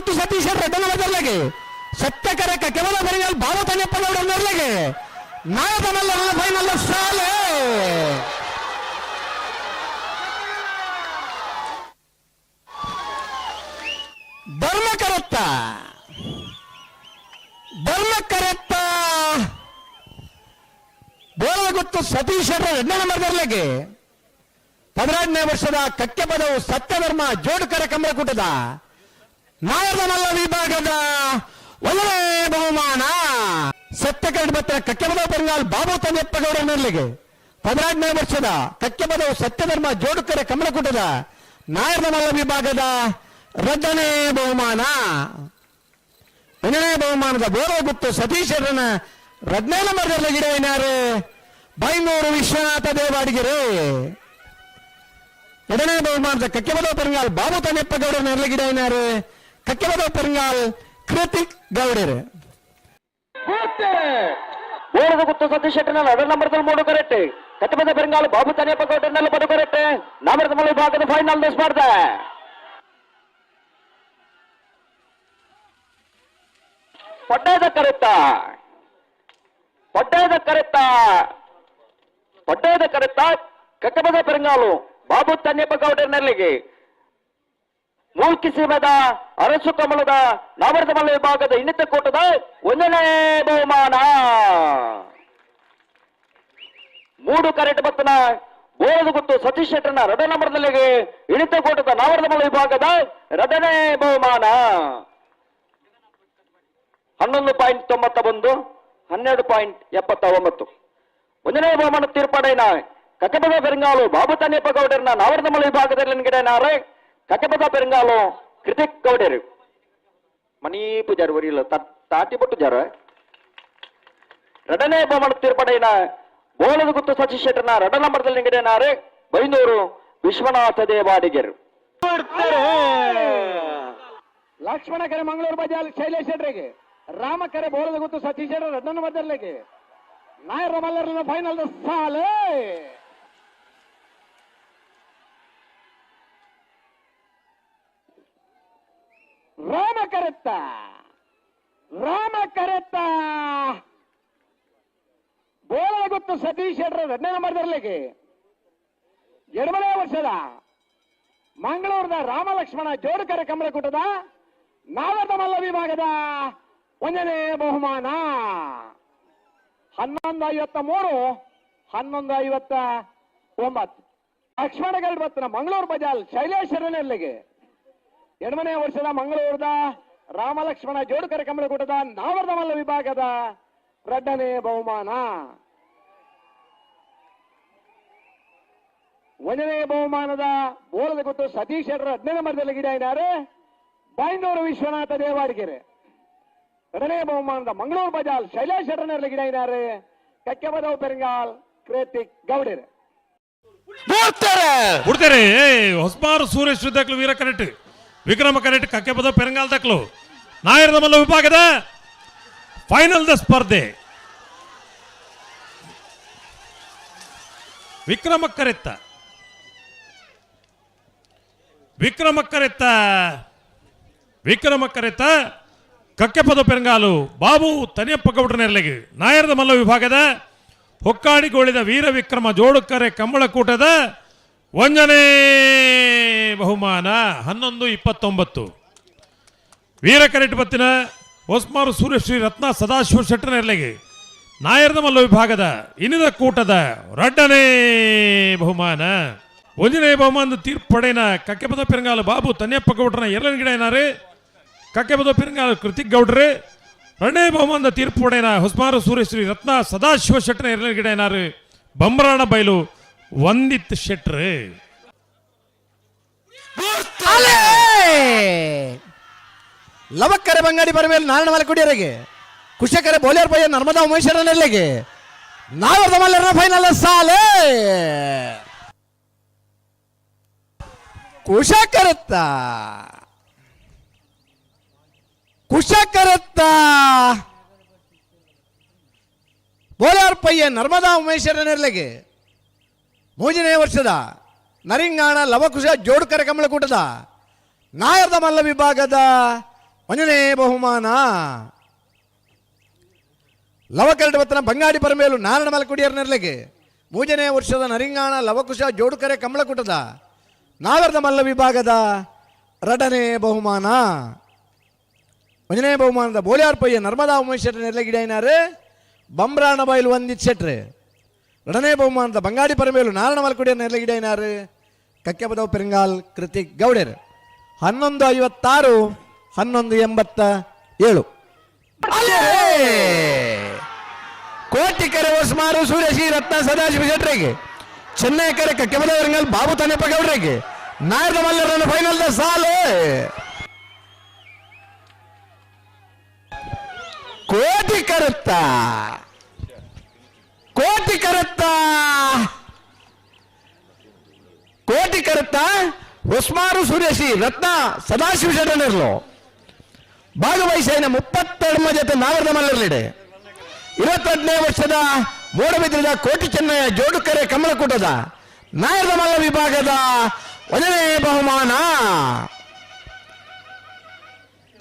ಗೊತ್ತು ಸತೀಶ್ ಬದಲಿಗೆ ಸತ್ಯಕರ ಕೇವಲ ತಣ್ಣಪ್ಪನವರ ನೆರಳಿಗೆ ನಾಯಕನಲ್ಲ ಫೈನಲ್ ಸಾಲೆ ಧರ್ಮ ಕರೆತ್ತ ಧರ್ಮ ಕರೆತ್ತ ಬೋಳ ಗೊತ್ತು ಸತೀಶ್ ಎರಡನೇ ಎಣ್ಣೆ ಮರದಲ್ಲಿಗೆ ಹದಿನೆಂಟನೇ ವರ್ಷದ ಕಕ್ಕೆ ಪದವು ಸತ್ಯಧರ್ಮ ಜೋಡುಕರ ಕಮಲಕೂಟದ ನಾಯದ ಮಲ್ಲ ವಿಭಾಗದ ಒಳ್ಳೆ ಬಹುಮಾನ. ಸತ್ಯಕರಣ ಬತ್ತ ಕಕ್ಕೆ ಪದವು ಪೆರುಗಾಲ್ ಬಾಬು ತಂದೆಪ್ಪಗೌಡ ನೆರಳಿಗೆ ಹದಿನೆಂಟನೇ ವರ್ಷದ ಕಕ್ಕೆಬದ ಸತ್ಯಧರ್ಮ ಜೋಡುಕರ ಕಮಲಕೂಟದ ನಾಯದ ಮಲ್ಲ ವಿಭಾಗದ ಎರಡನೇ ಬಹುಮಾನ. ಎರಡನೇ ಬಹುಮಾನದ ಬೋರ ಗುಪ್ತ ಸತೀಶರನ ಎರಡನೇ ನಂಬರ್ದಲ್ಲಿ ಗಿಡ ಏನಾರು? ಬೈನೂರು ವಿಶ್ವನಾಥ ದೇವಾಡಿಗೆರೆ. ಎರಡನೇ ಬಹುಮಾನದ ಕಕ್ಕೆಬದ ಪೆರುಗಾಲ್ ಬಾಬು ತನ್ನಪ್ಪ ಗೌಡರ ಕಕ್ಕೆಬದ ಪೆರುಗಾಲ್ ಕೃತಿಕ್ ಗೌಡರು. ಬೋಳದ ಗುತ್ತು ಸತೀಶ್ ಶೆಟ್ಟನಲ್ಲ ಅದರ ನಂಬರ್ದಲ್ಲಿ ಮೂಡು ಕರೆಕ್ಟ್. ಕಟ್ಟಬದ ಬೆರಂಗಾಲು ಬಾಬು ತನಿಯಪ್ಪ ಕೋಟೆನೆಲ್ಲ ಬದು ಕರೆಕ್ಟ್. ನಾಮರದ ಭಾಗದ ಫೈನಲ್ ಸ್ಪರ್ಧೆ. ಪಡ್ಡದ ಕರೆತ್ತ ಪಡ್ಡದ ಕರೆತ್ತ ಪಡ್ಡದ ಕರೆತ್ತ ಕಟ್ಟಬದ ಬೆರಂಗಾಲು ಬಾಬು ತನ್ಯಪ್ಪ ಗೌಡರ ನೆರಳಿಗೆ ಮೂಲ್ಕಿ ಸೀಮದ ಅರಸು ಕಮಲದ ನಾಮರದ ಮಲ್ಲ ವಿಭಾಗದ ಇನ್ನಿತ ಕೂಟದ ಒಂದನೇ ಬಹುಮಾನ. ಮೂಡು ಕರೆಟ್ ಬತ್ತನ ಗೋಳದ ಗುತ್ತು ಸತೀಶ್ ಶೆಟ್ಟರ್ನ ರಡ ನಂಬರ್ನಲ್ಲಿಗೆ ಇಳಿತ ಕೂಟದ ನಾವರದಮಲ ವಿಭಾಗದ ಎರಡನೇ ಬಹುಮಾನ. ಹನ್ನೊಂದು ಪಾಯಿಂಟ್ ತೊಂಬತ್ತ ಒಂದು, ಹನ್ನೆರಡು ಪಾಯಿಂಟ್ ಎಪ್ಪತ್ತ ಒಂಬತ್ತು. ಒಂದನೇ ಬಹುಮಾನ ತೀರ್ಪಾಡೇನ ಕಕ್ಕಪದ ಬೆರಂಗಾಲು ಬಾಬು ತಾನೇಪ್ಪ ಗೌಡರ್ನ ನಾವರದಮಲ ವಿಭಾಗದಲ್ಲಿ ಗಿಡನಾರೆ ಕಕ್ಕಪದ ಪೆರಂಗಾಲು ಕೃತಿಕ್ ಗೌಡರು ಮನಿ ಪೂಜಾರಿ ವರಿಲ್ಲ ತಾಟಿ ಬಟ್ಟು ಜಾರ ಎರಡನೇ ಬಹುಮಾನ ತೀರ್ಪಡೆಯಿನ ಬೋಳದ ಗುತ್ತು ಸತೀಶ್ ಶೆಟ್ಟನ ರಡ ನಂಬರ್ದಲ್ಲಿ ಗಿಡನಾರೆ ಬೈನೂರು ವಿಶ್ವನಾಥ ದೇವಾಡಿಗೆರು ಲಕ್ಷ್ಮಣ ಕೆರೆ ಮಂಗಳೂರು ಬಜಾರ್ ಶೈಲೇಶ್ ಶೆಟ್ರಿಗೆ ರಾಮ ಕೆರೆ ಬೋಳದ ಗೊತ್ತು ಸತೀಶ್ ಶೆಟ್ರ ಎರಡನೇ ಬದಲಿಗೆ ನಾಯರ ಮಲ್ಲರನ್ನ ಫೈನಲ್ ಸಾಲೆ ರಾಮ ಕರೆತ್ತ. ರಾಮ ಕರೆತ್ತ. ಬೋಳ ಗೊತ್ತು ಸತೀಶ್ ಶೆಟ್ರ ಎರಡನೇ ಮಾಡಿದ್ರಲ್ಲಿಗೆ ಎರಡನೇ ವರ್ಷದ ಮಂಗಳೂರದ ರಾಮ ಲಕ್ಷ್ಮಣ ಜೋಡುಕರ ಕುಟದ ನಾವದ ಮಲ್ಲ ವಿಭಾಗದ ಒಂದನೇ ಬಹುಮಾನ. ಹನ್ನೊಂದು ಐವತ್ತ ಮೂರು, ಹನ್ನೊಂದು ಐವತ್ತ ಒಂಬತ್ತು. ಲಕ್ಷ್ಮಣ ಗಲ್ಬತ್ನ ಮಂಗಳೂರು ಬಜಾಲ್ ಶೈಲೇಶ್ವರನಲ್ಲಿಗೆ. ಎರಡನೇ ವರ್ಷದ ಮಂಗಳೂರದ ರಾಮ ಲಕ್ಷ್ಮಣ ಜೋಡುಕರ ಕಮಲಕೂಟದ ನಾವರದ ಮಲ್ಲ ವಿಭಾಗದ ಎರಡನೇ ಬಹುಮಾನ. ಒಂದನೇ ಬಹುಮಾನದ ಬೋಲದ ಗೊತ್ತು ಸತೀಶ್ ಶೆಟ್ಟರ ಹದಿನೈದು ಮರದಲ್ಲಿ ಗಿಡ ಇದ್ದಾರೆ. ಬೈಂದೂರು ವಿಶ್ವನಾಥ ದೇವಾಡಿಗೆರೆ. ಎರಡನೇ ಬಹುಮಾನದ ಮಂಗಳೂರು ಬಜಾಲ್ ಶೈಲೇಶ್ ಶೆಟ್ಟರ್ನಲ್ಲಿ ಗಿಡ ಇದ್ದಾರೆ. ಕಕ್ಕೆಬದವ್ ಪೆರಂಗಾಲ್ ಕ್ರೇತಿಕ್ ಗೌಡರೆ. ಹೊಸಬಾರು ಸುರೇಶ್ ದಕ್ಲು ವೀರ ಕರೆಟ್ ವಿಕ್ರಮ ಕರೆಟ್ ಕಕ್ಕೆ ಪದ ಪೆರಂಗಾಲ್ ದಕ್ಲು. ನಾಯರದ ಮಲ್ಲ ವಿಭಾಗದ ಫೈನಲ್ ದ ಸ್ಪರ್ಧೆ. ವಿಕ್ರಮ ಕರೆತ್ತ. ವಿಕ್ರಮ ಕರೆತ್ತ. ವಿಕ್ರಮ ಕರೆತ್ತ. ಕಕ್ಕೆ ಪದ ಪೆರಂಗಾಲು ಬಾಬು ತನಿಯಪ್ಪ ಗೌಡ್ರ ನೆರಲಿಗೆ ನಾಯರದ ಮಲ್ಲ ವಿಭಾಗದ ಹೊಕ್ಕಾಡಿಗೋಳಿದ ವೀರ ವಿಕ್ರಮ ಜೋಡುಕರೆ ಕಂಬಳಕೂಟದ ಒಂದನೇ ಬಹುಮಾನ ಹನ್ನೊಂದು ಇಪ್ಪತ್ತೊಂಬತ್ತು. ವೀರ ಕರೆಟ್ ಬತ್ತಿನ ಹೊಸ್ಮಾರು ಸೂರ್ಯಶ್ರೀ ರತ್ನ ಸದಾಶಿವ ಶೆಟ್ಟರ ನಾಯರ್ದ ಮಲ್ಲ ವಿಭಾಗದ ಇನಿದ ಕೂಟದ ರಡ್ಡನೇ ಬಹುಮಾನ. ಒಂದನೇ ಬಹುಮಾನದ ತೀರ್ಪು ಪಡೆಯನ ಕಕ್ಕೆಪದ ಪೆರಂಗಾಲ ಬಾಬು ತನ್ಯಪ್ಪ ಗೌಡ್ರನ ಎರಡನೇ ಗಿಡ ಏನಾರು? ಕಕ್ಕೆಪದ ಪಿರಂಗಾಲ ಕೃತಿಕ್ ಗೌಡ್ರೆ. ಎರಡನೇ ಬಹುಮಾನದ ತೀರ್ಪು ಹೊಸ್ಮಾರು ಸೂರ್ಯಶ್ರೀ ರತ್ನ ಸದಾಶಿವ ಶೆಟ್ಟನ ಎರಡನೇ ಗಿಡ ಏನಾರು? ಬಂಬರಾಣ ಬಯಲು ವಂದಿತ್ ಶೆಟ್ರೆ ಲವಕ್ಕರೆ ಬಂಗಾಡಿ ಬರಮೇಲೆ ನಾರಾಯಣ ಮಲೆ ಕುಡಿಯರಿಗೆ ಕುಶಕರೆ ಬೋಲಿಯರ್ ಪಯ್ಯ ನರ್ಮದಾ ಉಮೇಶ್ವರನಲ್ಲಿಗೆ ನೆರಳಿಗೆ ನಾವರ್ದ ಮಲ್ಲರ ಫೈನಲ್ ಸಾಲೆ! ಕುಶಕರತ್ತ! ಕುಶಕರತ್ತ! ಬೋಲಿಯರ್ ಪಯ್ಯ ನರ್ಮದಾ ಉಮೇಶ್ವರ ಮೂಜನೇ ವರ್ಷದ ನರಿಂಗಾಣ ಲವಕುಶ ಜೋಡುಕರ ಕಮಲಕೂಟದ ನಾಯರ್ದ ಮಲ್ಲ ವಿಭಾಗದ ಒಂದನೇ ಬಹುಮಾನ. ಲವಕರಡು ಬತ್ತನ ಬಂಗಾಡಿ ಪರಮೇಲು ನಾರಾಯಣ ಮಲಕುಡಿಯರ್ ನೆರಲೆಗೆ ಮೂಜನೇ ವರ್ಷದ ನರಿಂಗಾಣ ಲವಕುಶ ಜೋಡುಕರೆ ಕಮಲಕುಟದ. ನಾಗರದ ಮಲ್ಲ ವಿಭಾಗದ ರಡನೆ ಬಹುಮಾನ. ಒಂದನೇ ಬಹುಮಾನದ ಬೋಲಿಯಾರ್ಪಯ್ಯ ನರ್ಮದಾ ಉಮೇಶ್ ಶೆಟ್ಟಿ ನೆರಲೆಗಿಡೇನಾರು ಬಂಬ್ರಾಣ ಬಯಲು ಒಂದಿತ್ ಶೆಟ್ರು ಎರಡನೇ ಬಹುಮಾನದ ಬಂಗಾಡಿ ಪರಮೇಲು ನಾರಾಯಣ ಮಲಕುಡಿಯರ್ ನೆರಲೆಗಿಡೇನಾರು ಕಕ್ಕೆಬದವ್ ಪೆರಿಂಗಾಲ್ ಕೃತಿಕ್ ಗೌಡರ್. ಹನ್ನೊಂದು ಐವತ್ತಾರು ಹನ್ನೊಂದು ಎಂಬತ್ತ ಏಳು. ಕೋಟಿ ಕರೆ ಸುಮಾರು ಸೂರ್ಯ ಸೂರ್ಯಶ್ರೀ ರತ್ನ ಸದಾಶಿವ ಶೆಟ್ರಿಗೆ. ಚೆನ್ನೈ ಕೆರೆ ಕಕ್ಕೆಬದವರಂಗಲ್ ಬಾಬು ತನೆಪ್ಪ ಗೌಡ್ರಿಗೆ. ನಾಯರ ಮಲ್ಲರನ್ನು ಫೈನಲ್ ಸಾಲು! ಕೋಟಿ ಕರುತ್ತ! ಕೋಟಿ ಕರುತ್ತ! ಕೋಟಿ ಕರುತ್ತ ಹೊಸ್ಮಾರು ಸುರೇಶಿ ರತ್ನ ಸದಾಶಿವ ಶೆಟ್ಟನಿರ್ಲು ಭಾಗವಹಿಸಿನ ಮುಪ್ಪತ್ತೆರಡು ಜೊತೆ ನಾಗರದ ಮಲ್ಲರಿಡೆ ಇವತ್ತೆರಡನೇ ವರ್ಷದ ಮೂಡಬಿದ್ರಿದ ಕೋಟಿ ಚೆನ್ನಯ್ಯ ಜೋಡುಕರೆ ಕಮಲಕೂಟದ ನಾಗರದ ಮಲ್ಲ ವಿಭಾಗದ ಒಂದನೇ ಬಹುಮಾನ.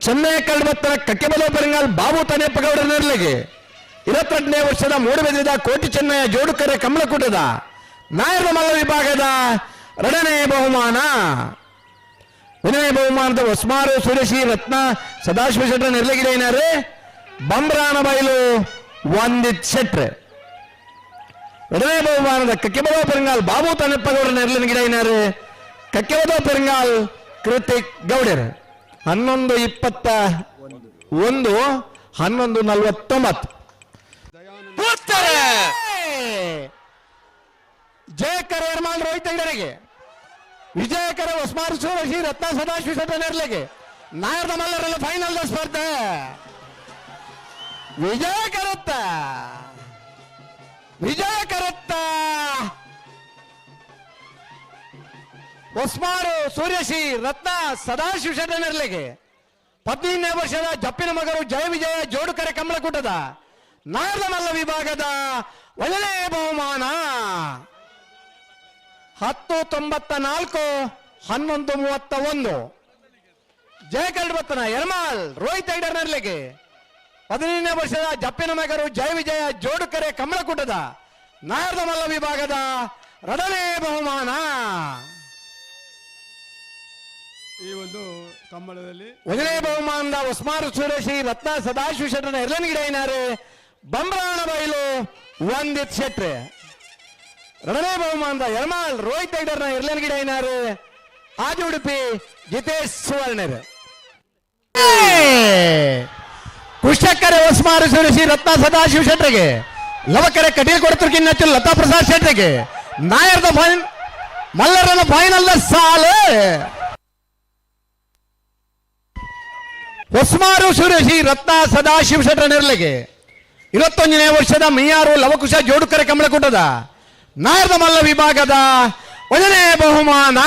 ಚೆನ್ನೈ ಕಲ್ಬತ್ತರ ಕಕ್ಕೆಬಲ ಪೆರಂಗಾಲ್ ಬಾಬು ತಾನೆ ಪಗೌಡ ನೆರಳಿಗೆ. ಇವತ್ತೆರಡನೇ ವರ್ಷದ ಮೂಡಬಿದ್ರಿದ ಕೋಟಿ ಚೆನ್ನಯ್ಯ ಜೋಡುಕರೆ ಕಮಲಕೂಟದ ನಾಯರದ ಮಲ್ಲ ವಿಭಾಗದ ಎರಡನೇ ಬಹುಮಾನ. ಒಂದನೇ ಬಹುಮಾನದ ಹೊಸ್ಮಾರು, ಸುರೇಶಿ, ರತ್ನ ಸದಾಶಿವ ಶೆಟ್ರ ನೆರಳಿಗಿದೆ ಏನಾರೆ ಬಂಬ್ರಾಣ ಬಯಲು ಒಂದಿತ್ ಶೆಟ್ರೆ ಎರಡನೇ ಬಹುಮಾನದ ಕಕ್ಕೆಬದೋ ಪೆರಂಗಾಲ್ ಬಾಬು ತನ್ನಪ್ಪಗೌಡರ ನೆರಳಿನ ಗಿಡ ಏನಾರು ಕಕ್ಕೆಬದ ಪೆರಂಗಾಲ್ ಕೃತಿಕ್ ಗೌಡರ್. ಹನ್ನೊಂದು ಇಪ್ಪತ್ತ ಒಂದು, ಹನ್ನೊಂದು ನಲ್ವತ್ತೊಂಬತ್ತು. ಜಯಕರ ಯರ್ಮಾಲ್ ರೋಹಿತ್ ವಿಜಯ ವಿಜಯಕರ ಹೊಸ್ಮಾರು ಸೂರಶಿ ರತ್ನ ಸದಾಶಿವ ಶೆಟ್ಟ ನೆರಳಿಗೆ ನಾಯರ್ದ ಮಲ್ಲರಲ್ಲಿ ಫೈನಲ್ ಸ್ಪರ್ಧೆ. ವಿಜಯ ಕರುತ್ತ. ವಿಜಯ ಕರುತ್ತ. ಹೊಸ್ಮಾರು ಸೂರ್ಯಶಿ, ರತ್ನ, ಸದಾಶಿವ ಶೆಟ್ಟ ನೆರಳಿಗೆ ಹದಿನೈದನೇ ವರ್ಷದ ಜಪ್ಪಿನ ಮಗರು ಜಯ ವಿಜಯ ಜೋಡುಕರೆ ಕಮಲಕೂಟದ ನಾಯರ್ದ ಮಲ್ಲ ವಿಭಾಗದ ಒಳ್ಳೆಯ ಬಹುಮಾನ. ಹತ್ತು ತೊಂಬತ್ತ ನಾಲ್ಕು, ಹನ್ನೊಂದು ಮೂವತ್ತ ಒಂದು. ಜಯಕಲ್ಬತ್ತನ ಯರ್ಮಾಲ್ ರೋಹಿತ್ ಐಡರ್ ನರ್ಲೆಗೆ ಹದಿನೈದನೇ ವರ್ಷದ ಜಪ್ಪಿನ ಮಗರು ಜಯ ವಿಜಯ ಜೋಡುಕರೆ ಕಮಲಕೂಟದ ನಾರದ ಮಲ್ಲ ವಿಭಾಗದ ರಡನೇ ಬಹುಮಾನ. ಈ ಒಂದು ಕಂಬಳದಲ್ಲಿ ಒಂದನೇ ಬಹುಮಾನದ ಉಸ್ಮಾರು ಸುರೇಶಿ ರತ್ನ ಸದಾಶಿವ ಶೆಟ್ಟನ ಎರಡನೇ ಗಿಡ ಏನಾರೆ? ಬಂಬ್ರಾಣ ಬಯಲು ವಂದಿತ್ ಶೆಟ್ರೆ. ಎರಡನೇ ಬಹುಮಾನದ ಯರ್ಮಾಲ್ ರೋಹಿತ್ ಐಡರ್ನ ಎರಡನೇ ಗಿಡ ಏನಾರೆ? ಆಜು ಉಡುಪಿ ಜಿತೇಶ್ ಸುವರ್ಣರ್. ಕುಷ್ಟಕ್ಕರೆ ಒಸ್ಮಾರು ಸುರಿಸಿ ರತ್ನ ಸದಾಶಿವ ಶೆಟ್ರಿಗೆ ಲವಕರೆ, ಕಟೀಲ್ ಕೊಡ್ತಿರ್ಕಿನ್ನಚ್ಚು ಲತಾ ಪ್ರಸಾದ್ ಶೆಟ್ರಿಗೆ, ನಾಯರ್ದ ಫೈನ್, ಮಲ್ಲರನ ಫೈನಲ್ ಸಾಲು! ಹೊಸ್ಮಾರು ಸುರೇಶಿ ರತ್ನ ಸದಾಶಿವ ಶೆಟ್ರ ನೆರಳಿಗೆ ಇವತ್ತೊಂದನೇ ವರ್ಷದ ಮೈಯಾರು ಲವಕುಶ ಜೋಡುಕರೆ ಕಮಲಕೂಟದ, ನಾಯರ್ದ ಮಲ್ಲ ವಿಭಾಗದ ಒಂದನೇ ಬಹುಮಾನ!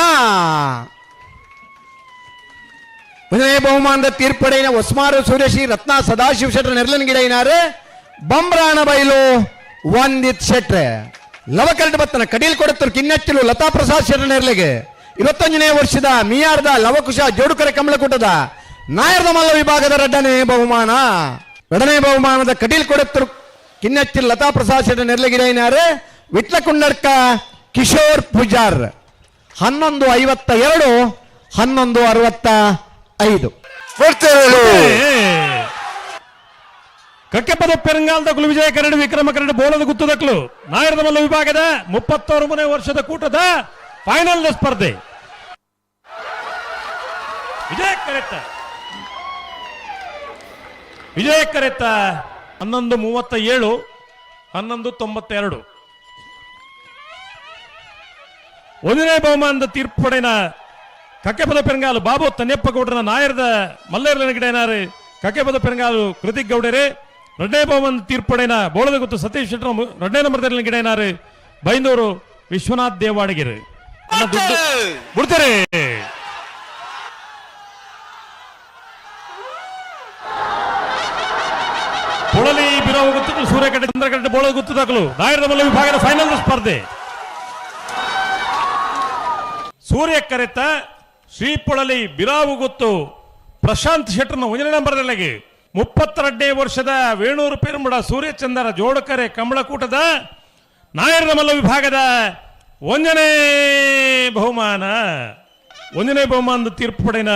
ತೀರ್ಪಡೆಯ ಹೊಸ್ಮಾರು ಸುರೇಶಿ ರತ್ನ ಸದಾಶಿವ ಶೆಟ್ರ ನೆರಳಿನ ಗಿಡ ಏನಾರು? ಬಂಬ್ರಾಣ ಬೈಲು, ವಂದಿತ್ ಶೆಟ್ರ್. ಲವಕರಡ್ ಬತ್ತನ ಕಡೀಲ್ ಕೊಡುತ್ತರು ಕಿನ್ನೆಟ್ಟಿಲು ಲತಾ ಪ್ರಸಾದ್ ಶೆಟ್ರ ನೆರಳಿಗೆ ಇವತ್ತೊಂದನೇ ವರ್ಷದ ಮಿಯಾರ್ದ ಲವಕುಶ, ಜೋಡುಕರೆ ಕಮಲಕೂಟದ, ನಾಯರ್ದ ಮಲ್ಲ ವಿಭಾಗದ ಎರಡನೇ ಬಹುಮಾನ. ಎರಡನೇ ಬಹುಮಾನದ ಕಡೀಲ್ ಕೊಡುತ್ತರು ಕಿನ್ನೆಟ್ಟಿಲು ಲತಾ ಪ್ರಸಾದ್ ಶೆಟ್ರ ನೆರಳಿಗಿಡ ವಿಟ್ಲಕುಂಡರ್ಕ ಕಿಶೋರ್ ಪೂಜಾರ್. ಹನ್ನೊಂದು ಐವತ್ತ ಎರಡು, ಹನ್ನೊಂದು ಅರವತ್ತ ಐದು. ಕಕ್ಕೆಪದ ಪೆರಂಗಾಲದ ಕುಲು ವಿಜಯ ಕರಡು ವಿಕ್ರಮ ಕರಡು ಗುತ್ತು ಗುತ್ತದಕ್ಲು ನಾಯರದ ಮಲ್ಲ ವಿಭಾಗದ ಮುಪ್ಪತ್ತೊಂಬನೇ ವರ್ಷದ ಕೂಟದ ಫೈನಲ್ ಸ್ಪರ್ಧೆ. ವಿಜಯ ಕರೆತ್ತ ವಿಜಯ ಕರೆತ್ತ ಹನ್ನೊಂದು ಮೂವತ್ತ ಏಳು ಹನ್ನೊಂದು ತೊಂಬತ್ತೆರಡು. ಒಂದನೇ ಬಹುಮಾನದ ತೀರ್ಪುಪಡೆನ ಕಕ್ಕೆಪದ ಪೆರಂಗಾಲು ಬಾಬು ತನ್ನೆಪ್ಪ ಗೌಡರ ನಾಯರದ ಮಲ್ಲೇರ್ಲನ ಗಿಡನಾರು ಕಕ್ಕೆಪದ ಪೆರಂಗಾಲು ಕೃತಿಕ್ ಗೌಡರೇ? ಎರಡನೇ ಭವನ್ ತೀರ್ಪಡೆನ ಬೋಳದ ಗೊತ್ತು ಸತೀಶ್ ಶೆಟ್ಟರ ಎರಡನೇ ನಂಬರ್ದಲ್ಲಿ ಗಿಡನಾರು ಬೈಂದೂರು ವಿಶ್ವನಾಥ್ ದೇವಾಡಿಗೆರು. ಬಿಡ್ತಾರೆ? ಪೊಳಲಿ ಬಿರೋ ಗುತ್ತು ಸೂರ್ಯಕಟ್ಟೆ ಚಂದ್ರಕಟ್ಟೆ ಬೋಳ ಗುತ್ತದಾಗಲು ನಾಯರದ ಮಲ್ಲ ವಿಭಾಗದ ಫೈನಲ್ ಸ್ಪರ್ಧೆ. ಸೂರ್ಯ ಕರೆತ ಶ್ರೀಪೊಳಲಿ ಬಿರಾವು ಗೊತ್ತು. ಪ್ರಶಾಂತ್ ಶೆಟ್ಟರ್ನ ಒಂದನೇ ನಂಬರ್ದಲ್ಲಿ ಮುಪ್ಪತ್ತೆರಡನೇ ವರ್ಷದ ವೇಣೂರು ಪೇರ್ಮಡ ಸೂರ್ಯಚಂದ್ರ ಜೋಡಕರೆ ಕಮಳಕೂಟದ ನಾಯರದ ಮಲ್ಲ ವಿಭಾಗದ ಒಂದನೇ ಬಹುಮಾನ. ಒಂದನೇ ಬಹುಮಾನದ ತೀರ್ಪು ಪಡೆಯ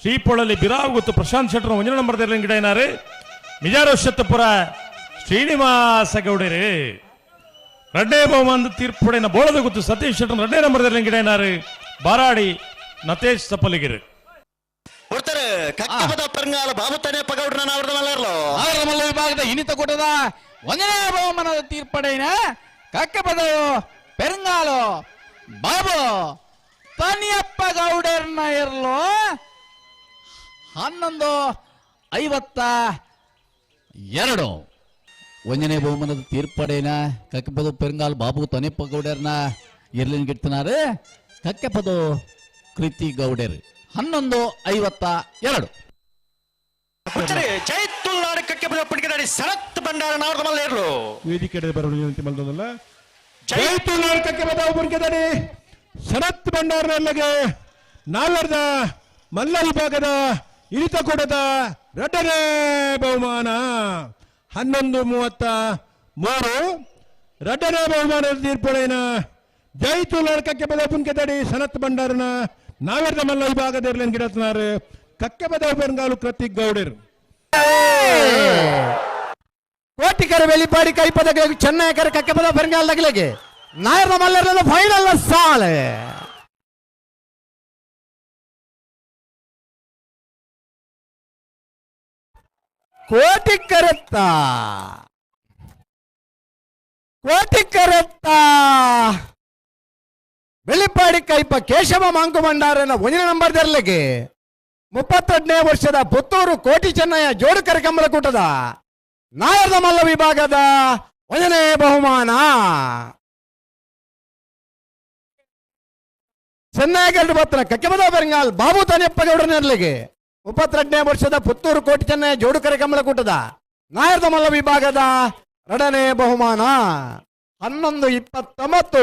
ಶ್ರೀಪೊಳಲಿ ಬಿರಾವು ಗೊತ್ತು. ಪ್ರಶಾಂತ್ ಶೆಟ್ಟರ್ ಒಂದನೇ ನಂಬರ್ದಲ್ಲಿ ಗಿಡನಾರು ಮಿಜಾರೋಷತ್ತಪುರ ಶ್ರೀನಿವಾಸ ಗೌಡರೇ. ಎರಡನೇ ಬಹುಮಾನದ ತೀರ್ಪು ಪಡೆಯ ಬೋಳದ ಗೊತ್ತು. ಸತೀಶ್ ಶೆಟ್ಟರ್ ಎರಡನೇ ನಂಬರ್ದಲ್ಲಿ ಗಿಡನಾರು ಬಾರಾಡಿ ನತೇಶ್ ಸಪ್ಪಲಿಗಿರಿ ಕೊಡ್ತಾರೆ ಕಕ್ಕಪದ ಪರಂಗಾಲ ಬಾಬು ತನೆ ಪಗೌಡ್ರ ನಾವ್ರದ ಮಲ್ಲರ್ಲು. ನಾಯರದ ಮಲ್ಲ ವಿಭಾಗದ ಇನಿತ ಕೂಟದ ಒಂದನೇ ಬಹುಮಾನದ ತೀರ್ಪಡೆಯಿನ ಕಕ್ಕೆಪದವು ಪೆರಂಗಾಲು ಬಾಬು ತನಿಯಪ್ಪ ಗೌಡರ್ನ ಇರ್ಲು ಹನ್ನೊಂದು ಐವತ್ತ ಎರಡು. ಒಂದನೇ ಬಹುಮಾನದ ತೀರ್ಪಡೆನ ಕಕ್ಕೆಪದ ಪೆರಂಗಾಲ್ ಬಾಬು ತನಿಯಪ್ಪ ಗೌಡರ್ನ ಇರ್ಲಿನ್ ಗಿಡ್ತನಾರು ಕಕ್ಕೆಪದು ಕೃತಿ ಗೌಡರ್. ಹನ್ನೊಂದು ಐವತ್ತ ಎರಡು. ಕೊಡ್ತಾರೆ ಜೈತುಲ್ನಾಡು ಶರತ್ ಪಡಿಕೆದಾಡಿ ಸರತ್ ಬಂಡಾರ ನಾವ್ರದ ಮಲ್ಲೇರ್ಲು ವೇದಿಕೆ ಬರಲು ವಿನಂತಿ ಮಲ್ದಲ್ಲ ಜೈತು ನಾಲ್ಕಕ್ಕೆ ಶರತ್ ಉಪನ್ಕೆದಡಿ ಶರತ್ ಭಂಡಾರನಲ್ಲಿಗೆ ನಾಲ್ವರದ ಮಲ್ಲ ವಿಭಾಗದ ಇಳಿತ ಕೊಡದ ಎರಡನೇ ಬಹುಮಾನ. ಹನ್ನೊಂದು ಮೂವತ್ತ ಮೂರು. ಎರಡನೇ ಬಹುಮಾನದ ತೀರ್ಪುಳೇನ ಜೈತು ನಾಲ್ಕಕ್ಕೆ ಬದ ತಡಿ ಸನತ್ ಭಂಡಾರನ ನಾವೆಲ್ಲ ನಮ್ಮಲ್ಲ ಈ ಭಾಗದಲ್ಲಿ ಗಿಡತ್ನಾರ ಕಕ್ಕೆ ಬದವು ಬೆಂಗಾಲು ಕೃತಿಕ್ ಗೌಡರ್ ಕೋಟಿಕರ ವೆಲಿಪಾಡಿ ಕೈಪದಗಳಿಗೆ ಚೆನ್ನೈಕರ ಕಕ್ಕೆ ಬದವು ಬೆಂಗಾಲ್ ದಗಲೆಗೆ ನಾಯರ್ ನಮ್ಮಲ್ಲ ಫೈನಲ್ ಸಾಳೆ கோட்டிக்கரத்தா கோட்டிக்கரத்தா ಬೆಳ್ಳಿಪಾಡಿ ಕೈಪ ಕೇಶವ ಮಾಂಕುಮಂಡಾರನ ಒಂದಿನ ನಂಬರ್ ದರ್ಲಿಗೆ ಮುಪ್ಪತ್ತೆಡ್ನೇ ವರ್ಷದ ಪುತ್ತೂರು ಕೋಟಿ ಚೆನ್ನಯ್ಯ ಜೋಡು ಕಂಬಳ ಕೂಟದ ನಾಯರ್ದ ಮಲ್ಲ ವಿಭಾಗದ ಒಂದನೇ ಬಹುಮಾನ. ಚೆನ್ನಯ್ಯಗಲ್ಡು ಬತ್ತನ ಕಕ್ಕೆಮದ ಬೆರಂಗಾಲ್ ಬಾಬು ತಾನೆಪ್ಪಗೌಡನರ್ಲೆಗೆ. ಮುಪ್ಪತ್ತೆರಡನೇ ವರ್ಷದ ಪುತ್ತೂರು ಕೋಟಿ ಚೆನ್ನಯ್ಯ ಜೋಡು ಕಂಬಳ ಕೂಟದ ನಾಯರ್ದ ಮಲ್ಲ ವಿಭಾಗದ ಎರಡನೇ ಬಹುಮಾನ. ಹನ್ನೊಂದು ಇಪ್ಪತ್ತೊಂಬತ್ತು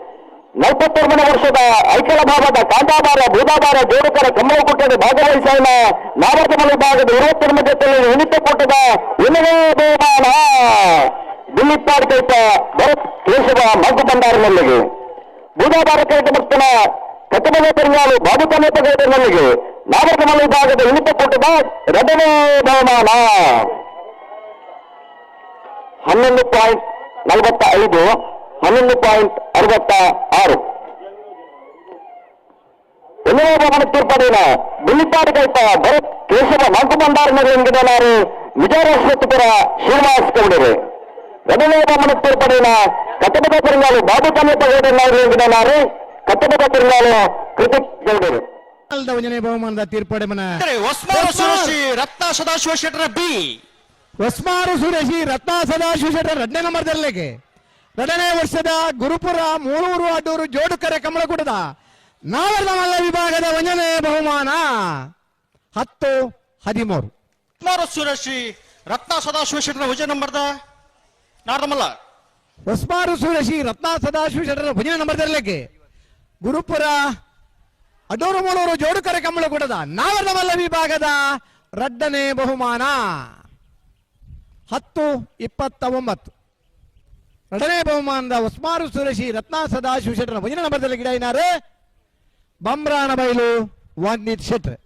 ನಲವತ್ತೆರಡನೇ ವರ್ಷದ ಐಕಲ ಭಾಗದ ಕಾಂತಾಬಾರ, ಬೂದಾಬಾರ ಜೋಡುಕರ ಕಮಲಕೂಟದ ಭಾಗವಹಿಸೋಣ ನಾವರ್ಗಮಲ ಭಾಗದ ಇರುವತ್ತೆರಡು ಜೊತೆಯಲ್ಲಿ ಉಳಿತ ಕೊಟ್ಟದ ಇನ್ನವೇ ಬಹುಮಾನ. ದಿಲ್ಲಿಪ್ಪಾಡಿ ಕೈತ ಭರತ್ ಕೇಶವ ಮಗ್ಗು ಬಂಡಾರನಲ್ಲಿಗೆ ಬೂದಾಬಾರ ಕೈತ ಭಕ್ತನ ಕತ್ತಬದ ಪರಿಣಾಮ ಬಾಬು ಕನ್ನೇತ ಗೌಡನಲ್ಲಿಗೆ ನಾವರ್ಗಮಲ ವಿಭಾಗದ ಕೊಟ್ಟದ ಎರಡನೇ ಬಹುಮಾನ. ಹನ್ನೊಂದು ಪಾಯಿಂಟ್ ನಲವತ್ತ ಐದು ಹನ್ನೊಂದು ಪಾಯಿಂಟ್ ಅರವತ್ತ ಆರು ಎಲ್ಲೋ ಬಹುಮಾನ ತೀರ್ಪಡಿನ ಬಿಲ್ಲಿಪಾಡಿ ಕೈತ ಭರತ್ ಕೇಶವ ನಾಲ್ಕು ಭಂಡಾರನಗರ ಎಂಗಿದನಾರು ವಿಜಯರಾಶ್ವತ್ಪುರ ಶ್ರೀನಿವಾಸ್ ಗೌಡರು ಎರಡನೇ ಬಹುಮಾನ ತೀರ್ಪಡಿನ ಕಟ್ಟಬದ ಪೆರಿಂಗಾಲು ಬಾಬು ಕನ್ನೇತ ಗೌಡನಾರು ಎಂಗಿದನಾರು ಕಟ್ಟಬದ ಪೆರಿಂಗಾಲು ಕೃತಿಕ್ ಗೌಡರು ಒಂದನೇ ಬಹುಮಾನದ ತೀರ್ಪಡೆ ಮನ ಒಸ್ಮಾನ ಸುರಶಿ ರತ್ನ ಸದಾಶಿವ ಶೆಟ್ಟರ ಬಿ ಹೊಸ್ಮಾರು ಸುರೇಶಿ ರತ್ನ ಸದಾಶಿವ ಶೆಟ್ಟರ್ ಎರಡನೇ ನಂಬರ್ ದರ್ಲಿಗೆ ಎರಡನೇ ವರ್ಷದ ಗುರುಪುರ ಮೂಳೂರು ಅಡ್ಡೂರು ಜೋಡುಕರೆ ಕಮಲಕೂಟದ ನಾವೆಲ್ಲ ಮಲ್ಲ ವಿಭಾಗದ ಒಂದನೇ ಬಹುಮಾನ. ಹತ್ತು ಹದಿಮೂರು. ಸುರಶಿ ರತ್ನ ಸದಾಶಿವ ಶೆಟ್ಟರ ಭುಜ ನಂಬರ್ದ ನಾರ್ದಮಲ್ಲ ಹೊಸ್ಮಾರು ಸುರಶಿ ರತ್ನ ಸದಾಶಿವ ಶೆಟ್ಟರ ಭುಜ ದರ್ಲಿಗೆ ಗುರುಪುರ ಅಡೂರು ಮೂಳೂರು ಜೋಡುಕರೆ ಕಮಲಕೂಟದ ನಾವರ್ಧಮಲ್ಲ ಮಲ್ಲ ವಿಭಾಗದ ರಡ್ಡನೇ ಬಹುಮಾನ. ಹತ್ತು ಇಪ್ಪತ್ತ ಒಂಬತ್ತು. ಎರಡನೇ ಬಹುಮಾನದ ಉಸ್ಮಾರು ಸುರೇಶಿ ರತ್ನ ಸದಾಶಿವ ಶೆಟ್ಟರ ಮುಂದಿನ ನಂಬರ್ದಲ್ಲಿ ಗಿಡ ಏನಾರು ಬಂಬ್ರಾಣ ಬೈಲು ವಾನ್ನಿತ್ ಶೆಟ್ರ್